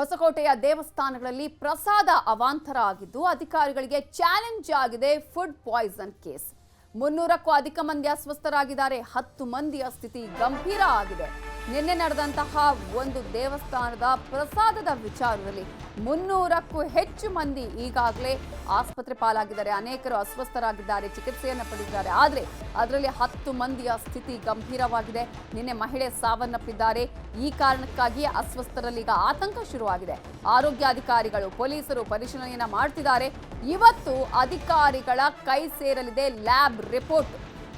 ಹೊಸಕೋಟೆಯ ದೇವಸ್ಥಾನಗಳಲ್ಲಿ ಪ್ರಸಾದ ಅವಾಂತರ ಆಗಿದ್ದು ಅಧಿಕಾರಿಗಳಿಗೆ ಚಾಲೆಂಜ್ ಆಗಿದೆ ಫುಡ್ ಪಾಯ್ಸನ್ ಕೇಸ್ ಮುನ್ನೂರಕ್ಕೂ ಅಧಿಕ ಮಂದಿ ಅಸ್ವಸ್ಥರಾಗಿದ್ದಾರೆ. ಹತ್ತು ಮಂದಿಯ ಸ್ಥಿತಿ ಗಂಭೀರ ಆಗಿದೆ. ನಿನ್ನೆ ನಡೆದಂತಹ ಒಂದು ದೇವಸ್ಥಾನದ ಪ್ರಸಾದದ ವಿಚಾರದಲ್ಲಿ ಮುನ್ನೂರಕ್ಕೂ ಹೆಚ್ಚು ಮಂದಿ ಈಗಾಗಲೇ ಆಸ್ಪತ್ರೆ ಪಾಲಾಗಿದ್ದಾರೆ. ಅನೇಕರು ಅಸ್ವಸ್ಥರಾಗಿದ್ದಾರೆ, ಚಿಕಿತ್ಸೆಯನ್ನು ಪಡೆದಿದ್ದಾರೆ. ಆದರೆ ಅದರಲ್ಲಿ ಹತ್ತು ಮಂದಿಯ ಸ್ಥಿತಿ ಗಂಭೀರವಾಗಿದೆ. ನಿನ್ನೆ ಮಹಿಳೆ ಸಾವನ್ನಪ್ಪಿದ್ದಾರೆ. ಈ ಕಾರಣಕ್ಕಾಗಿ ಅಸ್ವಸ್ಥರಲ್ಲಿ ಈಗ ಆತಂಕ ಶುರುವಾಗಿದೆ. ಆರೋಗ್ಯಾಧಿಕಾರಿಗಳು, ಪೊಲೀಸರು ಪರಿಶೀಲನೆಯನ್ನು ಮಾಡ್ತಿದ್ದಾರೆ. ಇವತ್ತು ಅಧಿಕಾರಿಗಳ ಕೈ ಸೇರಲಿದೆ ಲ್ಯಾಬ್. ರಿಪೋರ್ಟ್.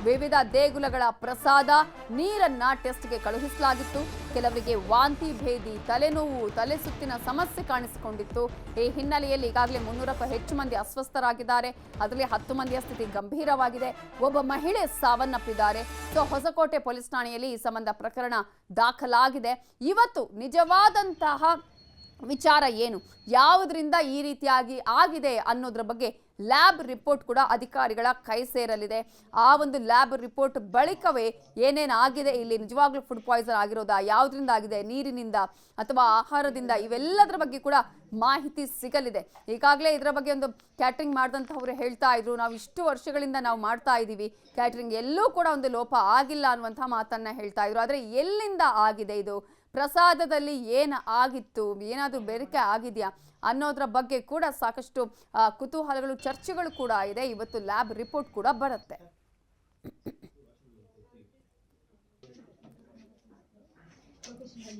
ವಿವಿಧ ದೇಗುಲಗಳ ಪ್ರಸಾದ ನೀರನ್ನ ಟೆಸ್ಟ್ಗೆ ಕಳುಹಿಸಲಾಗಿತ್ತು. ಕೆಲವರಿಗೆ ವಾಂತಿ, ಭೇದಿ, ತಲೆನೋವು ತಲೆ ಸುತ್ತಿನ ಸಮಸ್ಯೆ ಕಾಣಿಸಿಕೊಂಡಿತ್ತು. ಈ ಹಿನ್ನೆಲೆಯಲ್ಲಿ ಈಗಾಗಲೇ ಮುನ್ನೂರಕ್ಕೂ ಹೆಚ್ಚು ಮಂದಿ ಅಸ್ವಸ್ಥರಾಗಿದ್ದಾರೆ. ಅದರಲ್ಲಿ ಹತ್ತು ಮಂದಿಯ ಸ್ಥಿತಿ ಗಂಭೀರವಾಗಿದೆ. ಒಬ್ಬ ಮಹಿಳೆ ಸಾವನ್ನಪ್ಪಿದ್ದಾರೆ. ಸೊ, ಹೊಸಕೋಟೆ ಪೊಲೀಸ್ ಠಾಣೆಯಲ್ಲಿ ಈ ಸಂಬಂಧ ಪ್ರಕರಣ ದಾಖಲಾಗಿದೆ. ಇವತ್ತು ನಿಜವಾದಂತಹ ವಿಚಾರ ಏನು? ಯಾವುದರಿಂದ ಈ ರೀತಿಯಾಗಿ ಆಗಿದೆ ಅನ್ನೋದ್ರ ಬಗ್ಗೆ ಲ್ಯಾಬ್ ರಿಪೋರ್ಟ್ ಕೂಡ ಅಧಿಕಾರಿಗಳ ಕೈ ಸೇರಲಿದೆ. ಆ ಒಂದು ಲ್ಯಾಬ್ ರಿಪೋರ್ಟ್ ಬಳಿಕವೇ ಏನೇನಾಗಿದೆ ಇಲ್ಲಿ ನಿಜವಾಗ್ಲೂ ಫುಡ್ ಪಾಯ್ಸನ್ ಆಗಿರೋದಾ, ಯಾವುದರಿಂದ ಆಗಿದೆ, ನೀರಿನಿಂದ ಅಥವಾ ಆಹಾರದಿಂದ ಇವೆಲ್ಲದರ ಬಗ್ಗೆ ಕೂಡ ಮಾಹಿತಿ ಸಿಗಲಿದೆ. ಈಗಾಗಲೇ ಇದರ ಬಗ್ಗೆ ಒಂದು ಕ್ಯಾಟ್ರಿಂಗ್ ಮಾಡಿದಂಥವ್ರು ಹೇಳ್ತಾ ಇದ್ರು, ನಾವು ಇಷ್ಟು ವರ್ಷಗಳಿಂದ ನಾವು ಮಾಡ್ತಾ ಇದ್ದೀವಿ ಕ್ಯಾಟ್ರಿಂಗ್ ಎಲ್ಲೂ ಕೂಡ ಒಂದು ಲೋಪ ಆಗಿಲ್ಲ ಅನ್ನುವಂಥ ಮಾತನ್ನ ಹೇಳ್ತಾ ಇದ್ರು. ಆದರೆ ಎಲ್ಲಿಂದ ಆಗಿದೆ ಇದು? ಪ್ರಸಾದದಲ್ಲಿ ಏನು ಆಗಿತ್ತು, ಏನಾದರೂ ಬೆರಕೆ ಆಗಿದೆಯಾ ಅನ್ನೋದ್ರ ಬಗ್ಗೆ ಕೂಡ ಸಾಕಷ್ಟು ಕುತೂಹಲಗಳು, ಚರ್ಚೆಗಳು ಕೂಡ ಇದೆ. ಇವತ್ತು ಲ್ಯಾಬ್ ರಿಪೋರ್ಟ್ ಕೂಡ ಬರುತ್ತೆ.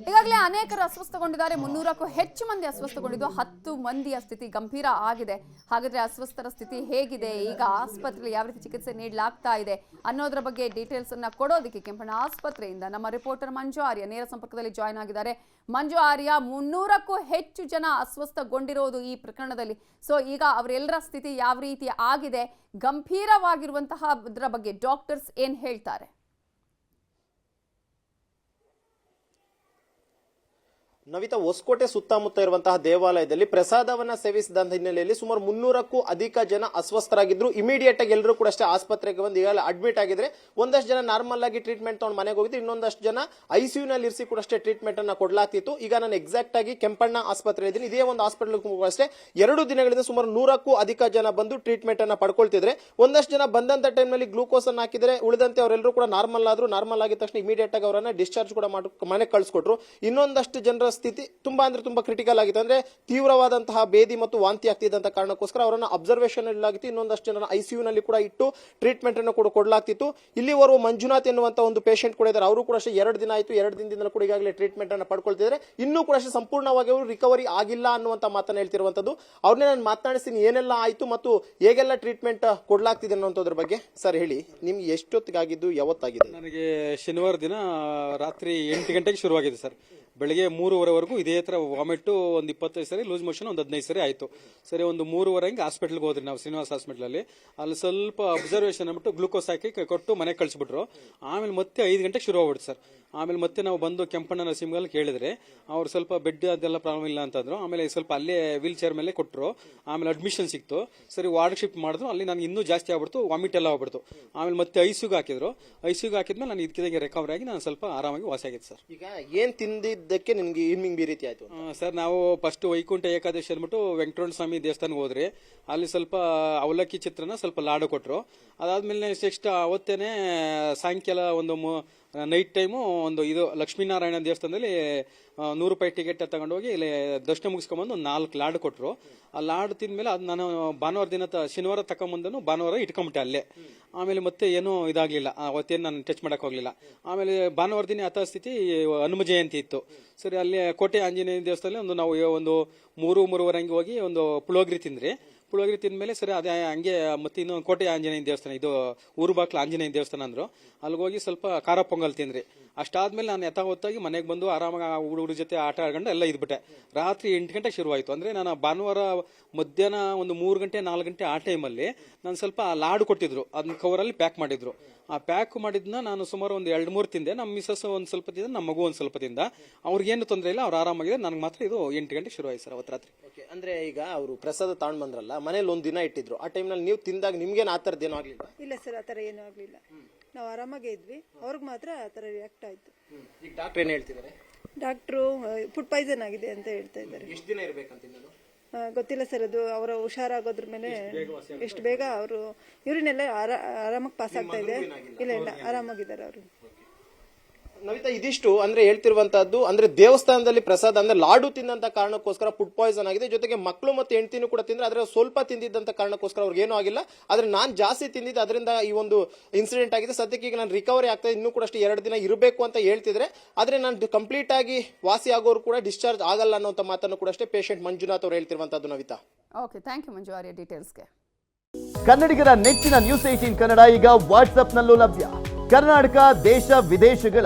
ಈಗಾಗಲೇ ಅನೇಕರು ಅಸ್ವಸ್ಥಗೊಂಡಿದ್ದಾರೆ. ಮುನ್ನೂರಕ್ಕೂ ಹೆಚ್ಚು ಮಂದಿ ಅಸ್ವಸ್ಥಗೊಂಡಿದ್ದು ಹತ್ತು ಮಂದಿಯ ಸ್ಥಿತಿ ಗಂಭೀರ ಆಗಿದೆ. ಹಾಗಾದ್ರೆ ಅಸ್ವಸ್ಥರ ಸ್ಥಿತಿ ಹೇಗಿದೆ? ಈಗ ಆಸ್ಪತ್ರೆಯಲ್ಲಿ ಯಾವ ರೀತಿ ಚಿಕಿತ್ಸೆ ನೀಡಲಾಗ್ತಾ ಇದೆ ಅನ್ನೋದ್ರ ಬಗ್ಗೆ ಡೀಟೇಲ್ಸ್ ಅನ್ನ ಕೊಡೋದಕ್ಕೆ ಕೆಂಪಣ್ಣ ಆಸ್ಪತ್ರೆಯಿಂದ ನಮ್ಮ ರಿಪೋರ್ಟರ್ ಮಂಜು ಆರ್ಯ ನೇರ ಸಂಪರ್ಕದಲ್ಲಿ ಜಾಯ್ನ್ ಆಗಿದ್ದಾರೆ. ಮಂಜು ಆರ್ಯ, ಮುನ್ನೂರಕ್ಕೂ ಹೆಚ್ಚು ಜನ ಅಸ್ವಸ್ಥಗೊಂಡಿರೋದು ಈ ಪ್ರಕರಣದಲ್ಲಿ. ಸೊ ಈಗ ಅವರೆಲ್ಲರ ಸ್ಥಿತಿ ಯಾವ ರೀತಿ ಆಗಿದೆ? ಗಂಭೀರವಾಗಿರುವಂತಹ ಬಗ್ಗೆ ಡಾಕ್ಟರ್ಸ್ ಏನ್ ಹೇಳ್ತಾರೆ? ನವಿತಾ ಹೊಸಕೋಟೆ ಸುತ್ತಮುತ್ತ ಇರುವಂತಹ ದೇವಾಲಯದಲ್ಲಿ ಪ್ರಸಾದವನ್ನ ಸೇವಿಸಿದ ಹಿನ್ನೆಲೆಯಲ್ಲಿ ಸುಮಾರು ಮುನ್ನೂರಕ್ಕೂ ಅಧಿಕ ಜನ ಅಸ್ವಸ್ಥರಾಗಿದ್ರು. ಇಮಿಡಿಯೇಟ್ ಆಗಿ ಎಲ್ಲರೂ ಕೂಡ ಅಷ್ಟೇ ಆಸ್ಪತ್ರೆಗೆ ಬಂದು ಈಗಾಗಲೇ ಅಡ್ಮಿಟ್ ಆಗಿದ್ರೆ ಒಂದಷ್ಟು ಜನ ನಾರ್ಮಲ್ ಆಗಿ ಟ್ರೀಟ್ಮೆಂಟ್ ತಗೊಂಡು ಮನೆಗೆ ಹೋಗಿದ್ರು ಇನ್ನೊಂದಷ್ಟು ಜನ ಐಸಿಯು ನಲ್ಲಿ ಇರಿಸಿ ಕೂಡ ಅಷ್ಟೇ ಟ್ರೀಟ್ಮೆಂಟ್ ಅನ್ನ ಕೊಡಲಾಗ್ತಿತ್ತು. ಈಗ ನಾನು ಎಕ್ಸಾಕ್ಟ್ ಆಗಿ ಕೆಂಪಣ್ಣ ಆಸ್ಪತ್ರೆ ಇದ್ದೀನಿ. ಇದೇ ಒಂದು ಹಾಸ್ಪಿಟಲ್ ಅಷ್ಟೇ ಎರಡು ದಿನಗಳಿಂದ ಸುಮಾರು ನೂರಕ್ಕೂ ಅಧಿಕ ಜನ ಬಂದು ಟ್ರೀಟ್ಮೆಂಟ್ ಅನ್ನ ಪಡ್ಕೊಳ್ತಿದ್ರೆ ಒಂದಷ್ಟು ಜನ ಬಂದಂತ ಟೈಮ್ನಲ್ಲಿ ಗ್ಲೂಕೋಸ್ ಅನ್ನ ಹಾಕಿದ್ರೆ ಉಳಿದಂತೆ ಅವರೆಲ್ಲರೂ ಕೂಡ ನಾರ್ಮಲ್ ಆದ್ರು ನಾರ್ಮಲ್ ಆಗಿದ ತಕ್ಷಣ ಇಮಿಡಿಯೇಟ್ ಆಗಿ ಅವರನ್ನ ಡಿಸ್ಚಾರ್ಜ್ ಕೂಡ ಮಾಡಿ ಮನೆಗೆ ಕಳಿಸ್ಕೊಟ್ರು. ಇನ್ನೊಂದಷ್ಟು ಜನರ ಸ್ಥಿತಿ ತುಂಬಾ ಅಂದ್ರೆ ತುಂಬಾ ಕ್ರಿಟಿಕಲ್ ಆಗಿತ್ತು. ಅಂದ್ರೆ ತೀವ್ರವಾದಂತಹ ಬೇದಿ ಮತ್ತು ವಾಂತಿ ಆಗ್ತಿದ್ದಂತ ಕಾರಣಕ್ಕೋಸ್ಕರ ಅವರನ್ನ ಅಬ್ಸರ್ವೇಷನ್ ಇಡಲಾಗಿತ್ತು ಇನ್ನೊಂದಷ್ಟು ಜನ ಐಸಿಯು ನಲ್ಲಿ ಕೂಡ ಇಟ್ಟು ಟ್ರೀಟ್ಮೆಂಟ್ ಅನ್ನು ಕೂಡ ಕೊಡಲಾಗ್ತಿತ್ತು. ಇಲ್ಲಿವರೆಗೂ ಮಂಜುನಾಥ್ ಎನ್ನುವಂತ ಒಂದು ಪೇಷಂಟ್ ಕೂಡ ಇದ್ದಾರೆ. ಅವರು ಕೂಡ ಅಷ್ಟೇ ಎರಡು ದಿನ ಆಯ್ತು. ಎರಡು ದಿನದಿಂದ ಕೂಡ ಈಗಾಗಲೇ ಟ್ರೀಟ್ಮೆಂಟ್ ಅನ್ನು ಪಡ್ಕೊಳ್ತಿದ್ದಾರೆ. ಇನ್ನೂ ಕೂಡ ಅಷ್ಟೇ ಸಂಪೂರ್ಣವಾಗಿ ಅವರು ರಿಕವರಿ ಆಗಿಲ್ಲ ಅನ್ನುವಂತ ಮಾತನ್ನ ಹೇಳ್ತಿರುವಂತದ್ದು. ಅವ್ರನ್ನೇ ನಾನು ಮಾತನಾಡಿಸ್ತೀನಿ. ಏನೆಲ್ಲ ಆಯ್ತು ಮತ್ತು ಹೇಗೆಲ್ಲ ಟ್ರೀಟ್ಮೆಂಟ್ ಕೊಡಲಾಗ್ತಿದೆ ಅನ್ನುವಂಥದ್ರ ಬಗ್ಗೆ ಸರ್ ಹೇಳಿ. ನಿಮ್ಗೆ ಎಷ್ಟೊತ್ತಿಗಾಗಿದ್ದು ಯಾವತ್ತಾಗಿದೆ ನನಗೆ ಶನಿವಾರ ದಿನ ರಾತ್ರಿ ಎಂಟು ಗಂಟೆಗೆ ಶುರುವಾಗಿದೆ ಸರ್. ಬೆಳಿಗ್ಗೆ ಮೂರುವರೆವರೆಗೂ ಇದೇ ಥರ ವಾಮಿಟು ಒಂದು ಇಪ್ಪತ್ತೈದು ಸರಿ, ಲೂಸ್ ಮೋಷನ್ ಒಂದು ಹದಿನೈದು ಸರಿ ಆಯಿತು. ಸರಿ, ಒಂದು ಮೂರುವರೆ ಹಿಂಗೆ ಹಾಸ್ಪಿಟ್ಲ್ಗೆ ಹೋದ್ರಿ ನಾವು, ಶ್ರೀನಿವಾಸ ಹಾಸ್ಪಿಟ್ಲಲ್ಲಿ. ಅಲ್ಲಿ ಸ್ವಲ್ಪ ಅಬ್ಸರ್ವೇಷನ್ ಅಂದ್ಬಿಟ್ಟು ಗ್ಲೂಕೋಸ್ ಹಾಕಿ ಕೊಟ್ಟು ಮನೆಗೆ ಕಳಿಸ್ಬಿಟ್ರು. ಆಮೇಲೆ ಮತ್ತೆ ಐದು ಗಂಟೆಗೆ ಶುರು ಆಗ್ಬಿಡ್ತು ಸರ್. ಆಮೇಲೆ ಮತ್ತೆ ನಾವು ಬಂದು ಕೆಂಪಣ್ಣ ನರಸಿಂಹಲ್ಲಿ ಕೇಳಿದ್ರೆ, ಅವ್ರು ಸ್ವಲ್ಪ ಬೆಡ್ ಅದೆಲ್ಲ ಪ್ರಾಬ್ಲಮ್ ಇಲ್ಲ ಅಂತಂದ್ರು. ಆಮೇಲೆ ಸ್ವಲ್ಪ ಅಲ್ಲೇ ವೀಲ್ ಚೇರ್ ಮೇಲೆ ಕೊಟ್ಟರು ಆಮೇಲೆ ಅಡ್ಮಿಷನ್ ಸಿಕ್ತು. ಸರಿ ವಾರ್ಡ್ ಶಿಫ್ಟ್ ಮಾಡಿದ್ರು. ಅಲ್ಲಿ ನಾನು ಇನ್ನೂ ಜಾಸ್ತಿ ಆಗ್ಬಿಡ್ತು ವಾಮಿಟ್ ಎಲ್ಲ ಆಗ್ಬಿಡ್ತು. ಆಮೇಲೆ ಮತ್ತೆ ಐಸಿಗೆ ಹಾಕಿದ್ರು. ಐಸಿಗೆ ಹಾಕಿದ್ಮೇಲೆ ನಾನು ಇದಕ್ಕಿದಂಗೆ ರಿಕವರ್ ಆಗಿ ನಾನು ಸ್ವಲ್ಪ ಆರಾಮಾಗಿ ವಾಸಿ ಆಗಿತ್ತು ಸರ್. ಈಗ ಏನ್ ತಿಂದಿದ್ದಕ್ಕೆ ನಿಮ್ಗೆ ಇನ್ಮಿಂಗ್ ಈ ರೀತಿ ಆಯ್ತು ಸರ್, ನಾವು ಫಸ್ಟ್ ವೈಕುಂಠ ಏಕಾದಶಿ ಅಂದ್ಬಿಟ್ಟು ವೆಂಕಟರಮಣ ಸ್ವಾಮಿ ದೇವಸ್ಥಾನಕ್ಕೆ ಹೋದ್ರಿ. ಅಲ್ಲಿ ಸ್ವಲ್ಪ ಅವಲಕ್ಕಿ ಚಿತ್ರನ ಸ್ವಲ್ಪ ಲಾಡು ಕೊಟ್ರು. ಅದಾದ್ಮೇಲೆ ನೆಕ್ಸ್ಟ್ ಅವತ್ತೇನೆ ಸಾಯಂಕಾಲ ಒಂದು ನೈಟ್ ಟೈಮು ಒಂದು ಇದು ಲಕ್ಷ್ಮೀನಾರಾಯಣ ದೇವಸ್ಥಾನದಲ್ಲಿ ನೂರು ರೂಪಾಯಿ ಟಿಕೆಟ್ ತಗೊಂಡೋಗಿ ಇಲ್ಲಿ ದರ್ಶನ ಮುಗಿಸ್ಕೊಂಬಂದು ನಾಲ್ಕು ಲಾಡ್ ಕೊಟ್ಟರು ಆ ಲಾಡ್ ತಿಂದ್ಮೇಲೆ ಅದು ನಾನು ಭಾನುವಾರ ದಿನ ಶನಿವಾರ ತಗೊಂಬಂದನು ಭಾನುವಾರ ಇಟ್ಕೊಂಬಿಟ್ಟೆ ಅಲ್ಲೇ. ಆಮೇಲೆ ಮತ್ತೆ ಏನೂ ಇದಾಗಲಿಲ್ಲ. ಅವತ್ತೇನು ನಾನು ಟಚ್ ಮಾಡಕ್ ಹೋಗಲಿಲ್ಲ. ಆಮೇಲೆ ಭಾನುವಾರ ದಿನ ಯಥಾಸ್ಥಿತಿ ಹನುಮ ಜಯಂತಿ ಇತ್ತು. ಸರಿ, ಅಲ್ಲಿ ಕೋಟೆ ಆಂಜನೇಯ ದೇವಸ್ಥಾನದಲ್ಲಿ ಒಂದು ನಾವು ಒಂದು ಮೂರು, ಮೂರುವರೆ ಹಂಗೆ ಹೋಗಿ ಒಂದು ಪುಳೋಗ್ರಿ ತಿಂದ್ರಿ. ಪುಳೋಗ್ರಿ ತಿಂದ್ಮೇಲೆ ಸರಿ ಅದೇ ಹಂಗೆ ಮತ್ತೆ ಇನ್ನೊಂದು ಕೋಟೆ ಆಂಜನೇಯನ ದೇವಸ್ಥಾನ, ಇದು ಊರು ಬಾಕ್ಲ ಆಂಜನೇಯ ದೇವಸ್ಥಾನ ಅಂದ್ರು. ಅಲ್ಲಿಗೆ ಹೋಗಿ ಸ್ವಲ್ಪ ಖಾರ ಪೊಂಗಲ್ ತಿಂದ್ರಿ. ಅಷ್ಟಾದ್ಮೇಲೆ ನಾನು ಯಥಾವತ್ತಾಗಿ ಮನೆಗೆ ಬಂದು ಆರಾಮಾಗಿ ಹುಡುಗರ ಜೊತೆ ಆಟ ಆಡ್ಕೊಂಡು ಎಲ್ಲ ಇದ್ಬಿಟ್ಟೆ. ರಾತ್ರಿ ಎಂಟು ಗಂಟೆ ಶುರುವಾಯಿತು. ಅಂದರೆ ನಾನು ಭಾನುವಾರ ಮಧ್ಯಾಹ್ನ ಒಂದು ಮೂರು ಗಂಟೆ, ನಾಲ್ಕು ಗಂಟೆ ಆ ಟೈಮಲ್ಲಿ ನಾನು ಸ್ವಲ್ಪ ಲಾಡು ಕೊಟ್ಟಿದ್ರು. ಅದನ್ನ ಕವರಲ್ಲಿ ಪ್ಯಾಕ್ ಮಾಡಿದ್ರು. ಆ ಪ್ಯಾಕ್ ಮಾಡಿದ್ನ ನಾನು ಸುಮಾರು ಒಂದು ಎರಡು ಮೂರು ತಿಂದೆ. ನಮ್ಮ ಮಿಸಸ್ ಒಂದು ಸ್ವಲ್ಪ ತಿಂದ ನಮ್ಮ ಮಗು ಒಂದು ಸ್ವಲ್ಪ ತಿಂದ. ಅವ್ರಿಗೇನು ತೊಂದರೆ ಇಲ್ಲ, ಅವ್ರು ಆರಾಮಾಗಿದೆ ನನಗೆ ಮಾತ್ರ ಇದು ಎಂಟು ಗಂಟೆ ಶುರುವಾಯಿತು ಸರ್ ಅವತ್ತು ರಾತ್ರಿ. ಅಂದ್ರೆ ಈಗ ಅವರು ಪ್ರಸಾದ ತಗೊಂಡು ಬಂದ್ರಲ್ಲ ಮನೇಲಿ ಒಂದು ದಿನ ಇಟ್ಟಿದ್ರು. ಆ ಟೈಮ್ನಲ್ಲಿ ನೀವು ತಿಂದಾಗ ನಿಮ್ಗೇನು ಆ ಥರದ್ದು ಏನೂ ಆಗಲಿಲ್ಲ? ಇಲ್ಲ ಸರ್ ಆ ಥರ ಏನೂ ಆಗಲಿಲ್ಲ. ನಾವು ಆರಾಮಾಗೇ ಇದ್ವಿ. ಅವ್ರಿಗೆ ಮಾತ್ರ ಆ ಥರ ರಿಯಾಕ್ಟ್ ಆಯಿತು. ಈಗ ಡಾಕ್ಟ್ರ್ ಏನು ಹೇಳ್ತಿದ್ದಾರೆ? ಡಾಕ್ಟ್ರು ಫುಡ್ ಪಾಯ್ಸನ್ ಆಗಿದೆ ಅಂತ ಹೇಳ್ತಾ ಇದ್ದಾರೆ. ಎಷ್ಟು ದಿನ ಇರಬೇಕಂತ ಇನ್ನೂ? ಆ, ಗೊತ್ತಿಲ್ಲ ಸರ್ ಅದು ಅವರ ಹುಷಾರಾಗೋದ್ರ ಮೇಲೆ ಎಷ್ಟು ಬೇಗ ಅವರು ಇವ್ರನ್ನೆಲ್ಲ ಆರಾಮಾಗಿ ಪಾಸ್ ಆಗ್ತಾ ಇದೆ. ಇಲ್ಲ ಇಲ್ಲ ಆರಾಮಾಗಿದ್ದಾರೆ ಅವರು. ನವಿತಾ ಇದಿಷ್ಟು ಅಂದ್ರೆ ಹೇಳ್ತಿರುವಂತಹದ್ದು ಅಂದ್ರೆ ದೇವಸ್ಥಾನದಲ್ಲಿ ಪ್ರಸಾದ ಅಂದ್ರೆ ಲಾಡು ತಿಂದಂತ ಕಾರಣಕ್ಕೋಸ್ಕರ ಫುಡ್ ಪಾಯ್ಸನ್ ಆಗಿದೆ. ಜೊತೆಗೆ ಮಕ್ಕಳು ಮತ್ತೆ ಹೆಂಡತಿನೂ ಕೂಡ ತಿಂದ್ರೆ ಅದ್ರ ಸ್ವಲ್ಪ ತಿಂದಿದ್ದಂತ ಕಾರಣಕ್ಕೋಸ್ಕರ ಅವ್ರಿಗೆ ಏನೂ ಆಗಿಲ್ಲ. ಆದ್ರೆ ನಾನು ಜಾಸ್ತಿ ತಿಂದಿದ್ದು ಅದರಿಂದ ಈ ಒಂದು ಇನ್ಸಿಡೆಂಟ್ ಆಗಿದೆ. ಸದ್ಯಕ್ಕೆ ಈಗ ನಾನು ರಿಕವರಿ ಆಗ್ತಾ ಇನ್ನೂ ಕೂಡ ಅಷ್ಟೇ ಎರಡು ದಿನ ಇರಬೇಕು ಅಂತ ಹೇಳ್ತಿದ್ರೆ ಆದ್ರೆ ನಾನು ಕಂಪ್ಲೀಟ್ ಆಗಿ ವಾಸಿ ಆಗೋರು ಕೂಡ ಡಿಸ್ಚಾರ್ಜ್ ಆಗಲ್ಲ ಅನ್ನೋಂಥ ಮಾತನ್ನು ಕೂಡ ಅಷ್ಟೇ ಪೇಷಂಟ್ ಮಂಜುನಾಥ್ ಅವ್ರು ಹೇಳ್ತಿರುವಂತದ್ದು Navitha. Okay thank you Manju Arya ಡೀಟೇಲ್ಸ್ಗೆ ಕನ್ನಡಿಗರ ನೆಚ್ಚಿನ ನ್ಯೂಸ್ ಏಟೀನ್ ಕನ್ನಡ ಈಗ ವಾಟ್ಸ್ಆಪ್ನಲ್ಲೂ ಲಭ್ಯ. ಕರ್ನಾಟಕ ದೇಶ ವಿದೇಶಗಳ